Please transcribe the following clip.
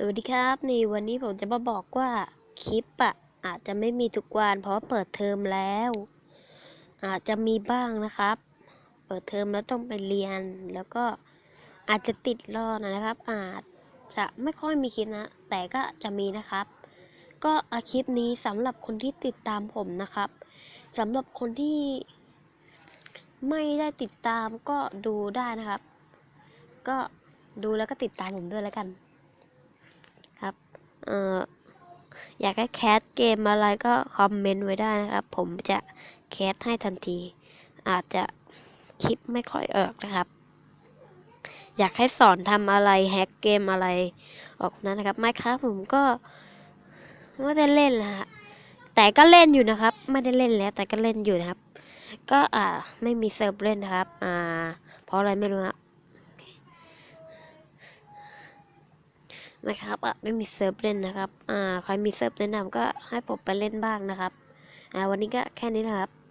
สวัสดีครับนี่วันนี้ผมจะมาบอกว่าคลิปอะอาจจะไม่มีทุกวันเพราะว่าเปิดเทอมแล้ว อาจจะมีบ้างนะครับ เปิดเทอมแล้วต้องไปเรียน แล้วก็อาจจะติดรอนะครับ อาจจะไม่ค่อยมีคลิปนะ แต่ก็จะมีนะครับ ก็อาคลิปนี้สำหรับคนที่ติดตามผมนะครับสำหรับคนที่ไม่ได้ติดตามก็ดูได้นะครับ ก็ดูแล้วก็ติดตามผมด้วยแล้วกัน เอออยากให้แคสเกมอะไรก็คอมเมนต์ไว้ได้นะครับ ผมจะแคสให้ทันที อาจจะคลิปไม่ค่อยออกนะครับ อยากให้สอนทำอะไรแฮกเกมอะไรออกนั้นนะครับไม่ครับผมก็ไม่ได้เล่นละฮะแต่ก็เล่นอยู่นะครับ ไม่ได้เล่นแล้วแต่ก็เล่นอยู่นะครับ ก็อ่าไม่มีเซิร์ฟเล่นนะครับ อ่า เพราะอะไรไม่รู้ครั นะครับอะไม่มีเซิร์ฟเล่นนะครับอ่าใครมีเซิร์ฟแนะนำก็ให้ผมไปเล่นบ้างนะครับอ่าวันนี้ก็แค่นี้นะครับ